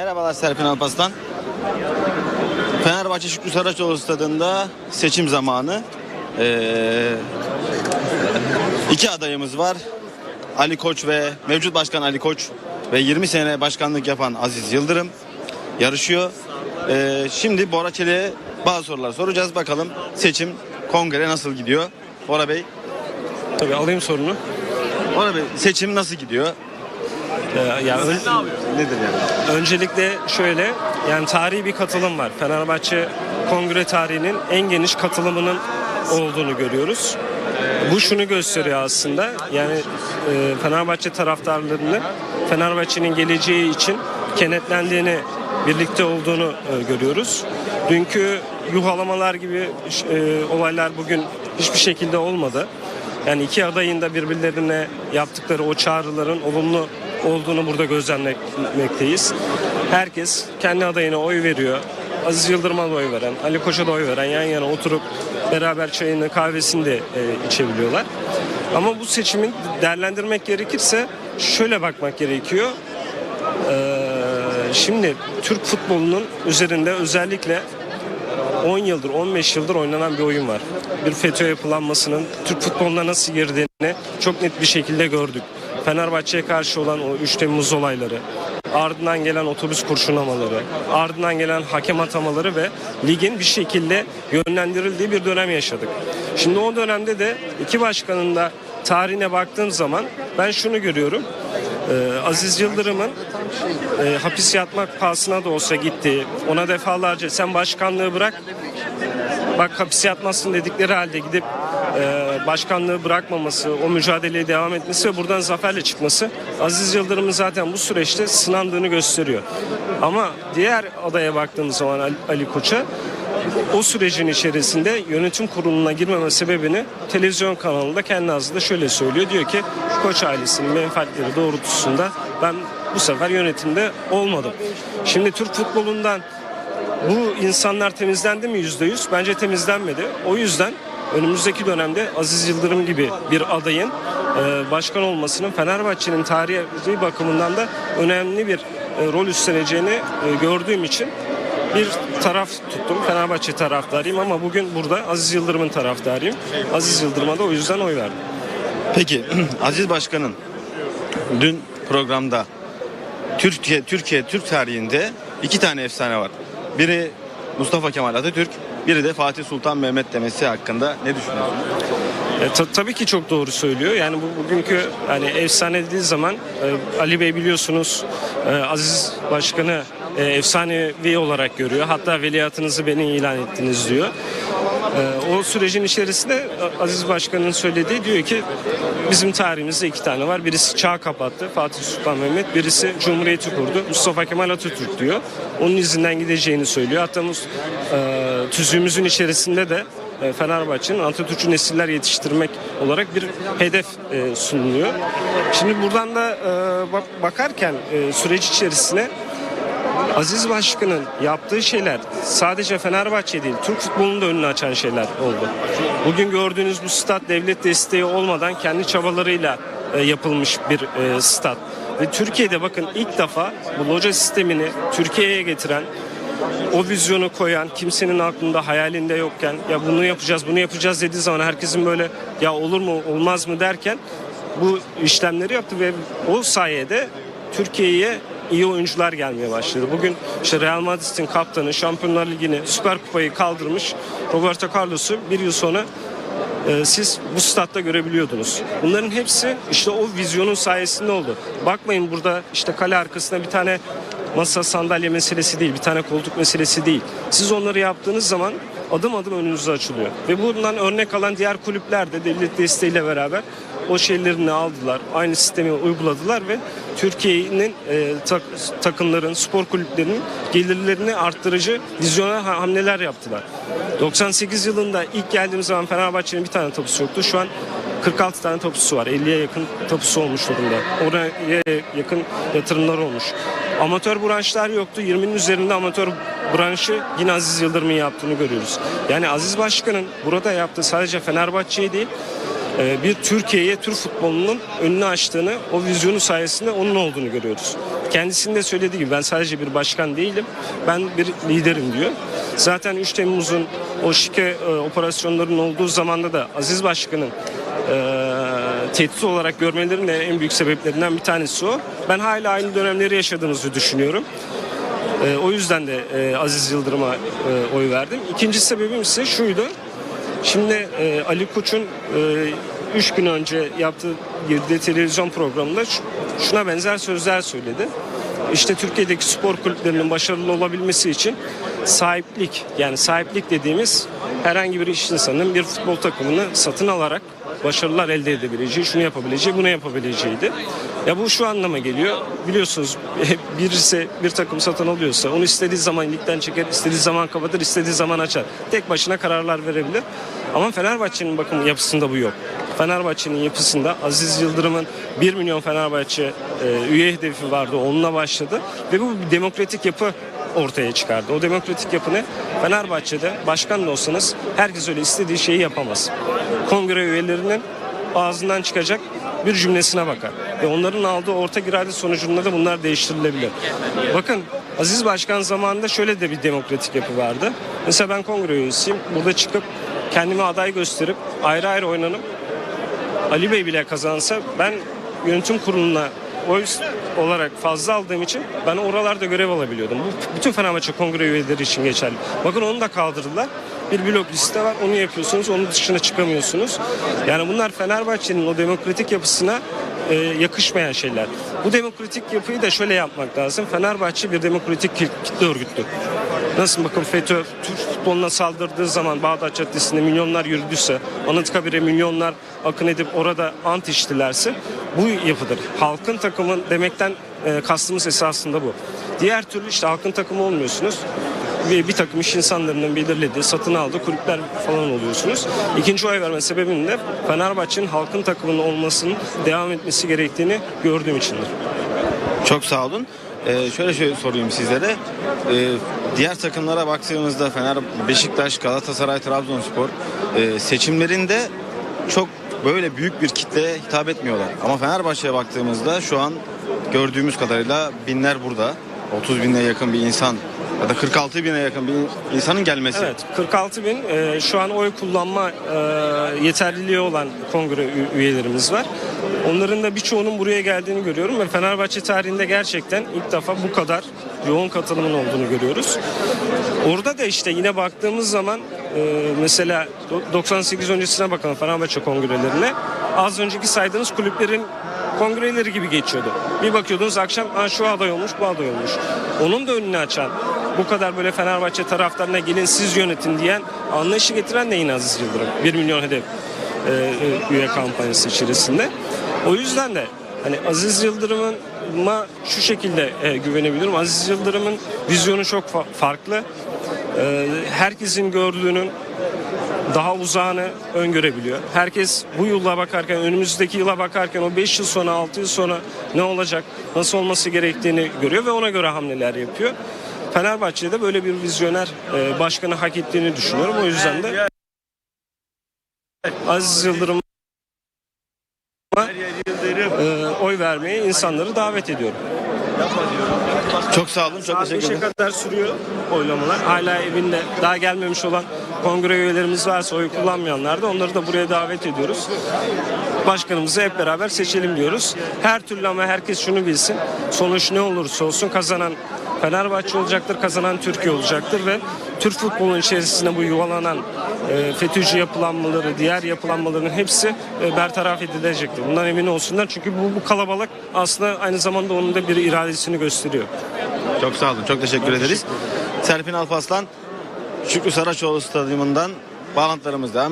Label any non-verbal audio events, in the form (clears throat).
Merhabalar Serpil Alpaslan. Fenerbahçe Şükrü Saraçoğlu stadında seçim zamanı. Ee, iki adayımız var. Ali Koç ve mevcut başkan Ali Koç ve 20 sene başkanlık yapan Aziz Yıldırım yarışıyor. Ee, şimdi Bora Çelik'e bazı sorular soracağız. Bakalım seçim kongre nasıl gidiyor? Bora Bey, Tabii alayım sorunu. Bora Bey seçim nasıl gidiyor? Ee, ya ön- Nedir yani? öncelikle şöyle yani tarihi bir katılım var. Fenerbahçe Kongre tarihinin en geniş katılımının olduğunu görüyoruz. Bu şunu gösteriyor aslında. Yani e, Fenerbahçe taraftarlarını Fenerbahçe'nin geleceği için kenetlendiğini, birlikte olduğunu e, görüyoruz. Dünkü yuhalamalar gibi e, olaylar bugün hiçbir şekilde olmadı. Yani iki adayın da birbirlerine yaptıkları o çağrıların olumlu olduğunu burada gözlemlemekteyiz. Herkes kendi adayına oy veriyor. Aziz Yıldırım'a da oy veren, Ali Koç'a da oy veren yan yana oturup beraber çayını kahvesini de e, içebiliyorlar. Ama bu seçimin değerlendirmek gerekirse şöyle bakmak gerekiyor. Ee, şimdi Türk futbolunun üzerinde özellikle 10 yıldır 15 yıldır oynanan bir oyun var. Bir FETÖ yapılanmasının Türk futboluna nasıl girdiğini çok net bir şekilde gördük. Fenerbahçe'ye karşı olan o 3 Temmuz olayları, ardından gelen otobüs kurşunlamaları, ardından gelen hakem atamaları ve ligin bir şekilde yönlendirildiği bir dönem yaşadık. Şimdi o dönemde de iki başkanın da tarihine baktığım zaman ben şunu görüyorum. Ee, Aziz Yıldırım'ın e, hapis yatmak pahasına da olsa gitti. Ona defalarca sen başkanlığı bırak bak hapis yatmazsın dedikleri halde gidip e, başkanlığı bırakmaması, o mücadeleye devam etmesi ve buradan zaferle çıkması Aziz Yıldırım'ın zaten bu süreçte sınandığını gösteriyor. Ama diğer adaya baktığımız zaman Ali, Ali Koç'a o sürecin içerisinde yönetim kuruluna girmeme sebebini televizyon kanalında kendi ağzında şöyle söylüyor. Diyor ki Koç ailesinin menfaatleri doğrultusunda ben bu sefer yönetimde olmadım. Şimdi Türk futbolundan bu insanlar temizlendi mi yüzde yüz? Bence temizlenmedi. O yüzden önümüzdeki dönemde Aziz Yıldırım gibi bir adayın e, başkan olmasının Fenerbahçe'nin tarihi bakımından da önemli bir e, rol üstleneceğini e, gördüğüm için bir taraf tuttum. Fenerbahçe taraftarıyım ama bugün burada Aziz Yıldırım'ın taraftarıyım. Aziz Yıldırım'a da o yüzden oy verdim. Peki (clears throat) Aziz Başkan'ın dün programda Türkiye Türkiye Türk tarihinde iki tane efsane var. Biri Mustafa Kemal Atatürk, biri de Fatih Sultan Mehmet demesi hakkında ne düşünüyorsunuz? E, ta- tabii ki çok doğru söylüyor. Yani bu bugünkü hani efsane dediği zaman e, Ali Bey biliyorsunuz e, Aziz Başkan'ı e, efsanevi olarak görüyor. Hatta veliahtınızı beni ilan ettiniz diyor. E, o sürecin içerisinde Aziz Başkan'ın söylediği diyor ki bizim tarihimizde iki tane var. Birisi çağ kapattı Fatih Sultan Mehmet. Birisi Cumhuriyeti kurdu Mustafa Kemal Atatürk diyor. Onun izinden gideceğini söylüyor. Hatta e, tüzüğümüzün içerisinde de e, Fenerbahçe'nin Atatürk'ü nesiller yetiştirmek olarak bir hedef e, sunuluyor. Şimdi buradan da bak- bakarken süreç içerisine Aziz Başkan'ın yaptığı şeyler sadece Fenerbahçe değil, Türk futbolunun da önünü açan şeyler oldu. Bugün gördüğünüz bu stat devlet desteği olmadan kendi çabalarıyla e, yapılmış bir e, stat. Ve Türkiye'de bakın ilk defa bu loca sistemini Türkiye'ye getiren o vizyonu koyan kimsenin aklında hayalinde yokken ya bunu yapacağız bunu yapacağız dediği zaman herkesin böyle ya olur mu olmaz mı derken bu işlemleri yaptı ve o sayede Türkiye'ye iyi oyuncular gelmeye başladı. Bugün işte Real Madrid'in kaptanı Şampiyonlar Ligi'ni Süper Kupayı kaldırmış Roberto Carlos'u bir yıl sonra e, siz bu statta görebiliyordunuz. Bunların hepsi işte o vizyonun sayesinde oldu. Bakmayın burada işte kale arkasında bir tane masa sandalye meselesi değil, bir tane koltuk meselesi değil. Siz onları yaptığınız zaman adım adım önünüze açılıyor. Ve bundan örnek alan diğer kulüpler de devlet desteğiyle beraber o şeylerini aldılar. Aynı sistemi uyguladılar ve Türkiye'nin e, tak- takımların, spor kulüplerinin gelirlerini arttırıcı vizyona ha- hamleler yaptılar. 98 yılında ilk geldiğimiz zaman Fenerbahçe'nin bir tane topusu yoktu. Şu an 46 tane topusu var. 50'ye yakın topusu olmuş durumda. Oraya yakın yatırımlar olmuş. Amatör branşlar yoktu. 20'nin üzerinde amatör branşı yine Aziz Yıldırım'ın yaptığını görüyoruz. Yani Aziz Başkan'ın burada yaptığı sadece Fenerbahçe'yi değil bir Türkiye'ye Türk futbolunun önünü açtığını, o vizyonu sayesinde onun olduğunu görüyoruz. Kendisinin de söylediği gibi ben sadece bir başkan değilim, ben bir liderim diyor. Zaten 3 Temmuz'un o şike e, operasyonlarının olduğu zamanda da Aziz Başkan'ın e, tehdit olarak görmelerinin en büyük sebeplerinden bir tanesi o. Ben hala aynı dönemleri yaşadığımızı düşünüyorum. E, o yüzden de e, Aziz Yıldırım'a e, oy verdim. İkinci sebebim ise şuydu. Şimdi e, Ali Koç'un 3 gün önce yaptığı bir televizyon programında şu- şuna benzer sözler söyledi. İşte Türkiye'deki spor kulüplerinin başarılı olabilmesi için sahiplik yani sahiplik dediğimiz herhangi bir iş insanının bir futbol takımını satın alarak başarılar elde edebileceği, şunu yapabileceği, bunu yapabileceğiydi. Ya bu şu anlama geliyor. Biliyorsunuz birisi bir takım satın alıyorsa onu istediği zaman ligden çeker, istediği zaman kapatır, istediği zaman açar. Tek başına kararlar verebilir. Ama Fenerbahçe'nin bakın yapısında bu yok. Fenerbahçe'nin yapısında Aziz Yıldırım'ın 1 milyon Fenerbahçe e, üye hedefi vardı. Onunla başladı ve bu bir demokratik yapı ortaya çıkardı. O demokratik yapı ne? Fenerbahçe'de başkan da olsanız herkes öyle istediği şeyi yapamaz. Kongre üyelerinin ağzından çıkacak bir cümlesine bakar. Ve onların aldığı ortak irade sonucunda da bunlar değiştirilebilir. Bakın Aziz Başkan zamanında şöyle de bir demokratik yapı vardı. Mesela ben kongre üyesiyim. Burada çıkıp kendimi aday gösterip ayrı ayrı oynanıp Ali Bey bile kazansa ben yönetim kuruluna oy olarak fazla aldığım için ben oralarda görev alabiliyordum. Bu bütün Fenerbahçe kongre üyeleri için geçerli. Bakın onu da kaldırdılar. Bir blok liste var onu yapıyorsunuz onun dışına çıkamıyorsunuz. Yani bunlar Fenerbahçe'nin o demokratik yapısına e, yakışmayan şeyler. Bu demokratik yapıyı da şöyle yapmak lazım. Fenerbahçe bir demokratik kitle örgütü. Nasıl bakın FETÖ Türk futboluna saldırdığı zaman Bağdat Caddesi'nde milyonlar yürüdüyse, Anıtkabir'e milyonlar akın edip orada ant içtilerse bu yapıdır. Halkın takımı demekten e, kastımız esasında bu. Diğer türlü işte halkın takımı olmuyorsunuz. Bir, bir takım iş insanlarının belirlediği, satın aldığı kulüpler falan oluyorsunuz. İkinci oy verme sebebim de Fenerbahçe'nin halkın takımının olmasının devam etmesi gerektiğini gördüğüm içindir. Çok sağ olun. Ee, şöyle şöyle sorayım sizlere. Ee, diğer takımlara baktığımızda Fener, Beşiktaş, Galatasaray, Trabzonspor e, seçimlerinde çok böyle büyük bir kitleye hitap etmiyorlar. Ama Fenerbahçe'ye baktığımızda şu an gördüğümüz kadarıyla binler burada. 30 bine yakın bir insan ya da 46 bine yakın bir insanın gelmesi. Evet 46 bin e, şu an oy kullanma e, yeterliliği olan kongre üyelerimiz var. Onların da birçoğunun buraya geldiğini görüyorum ve Fenerbahçe tarihinde gerçekten ilk defa bu kadar yoğun katılımın olduğunu görüyoruz. Orada da işte yine baktığımız zaman e, mesela do- 98 öncesine bakalım Fenerbahçe kongrelerine az önceki saydığınız kulüplerin kongreleri gibi geçiyordu. Bir bakıyordunuz akşam "Aa, şu aday olmuş bu aday olmuş. Onun da önünü açan bu kadar böyle Fenerbahçe taraftarına gelin siz yönetin diyen anlayışı getiren de yine Aziz Yıldırım. 1 milyon hedef e, e, üye kampanyası içerisinde. O yüzden de hani Aziz Yıldırım'a şu şekilde e, güvenebilirim. Aziz Yıldırım'ın vizyonu çok fa- farklı. E, herkesin gördüğünün daha uzağını öngörebiliyor. Herkes bu yıla bakarken, önümüzdeki yıla bakarken o 5 yıl sonra, 6 yıl sonra ne olacak, nasıl olması gerektiğini görüyor ve ona göre hamleler yapıyor. Fenerbahçe'de böyle bir vizyoner e, başkanı hak ettiğini düşünüyorum. O yüzden de Aziz Yıldırım'a e, oy vermeye insanları davet ediyorum. Çok sağ olun. Çok Saat teşekkür 5'e ederim. kadar sürüyor oylamalar. Hala evinde daha gelmemiş olan kongre üyelerimiz varsa oy kullanmayanlar da onları da buraya davet ediyoruz. Başkanımızı hep beraber seçelim diyoruz. Her türlü ama herkes şunu bilsin. Sonuç ne olursa olsun kazanan Fenerbahçe olacaktır, kazanan Türkiye olacaktır ve Türk futbolunun içerisinde bu yuvalanan e, FETÖ'cü yapılanmaları, diğer yapılanmaların hepsi e, bertaraf edilecektir. Bundan emin olsunlar çünkü bu, bu kalabalık aslında aynı zamanda onun da bir iradesini gösteriyor. Çok sağ olun. Çok teşekkür ederiz. Serpin Alpaslan Şükrü Saraçoğlu Stadyumundan bağlantılarımız devam ediyor.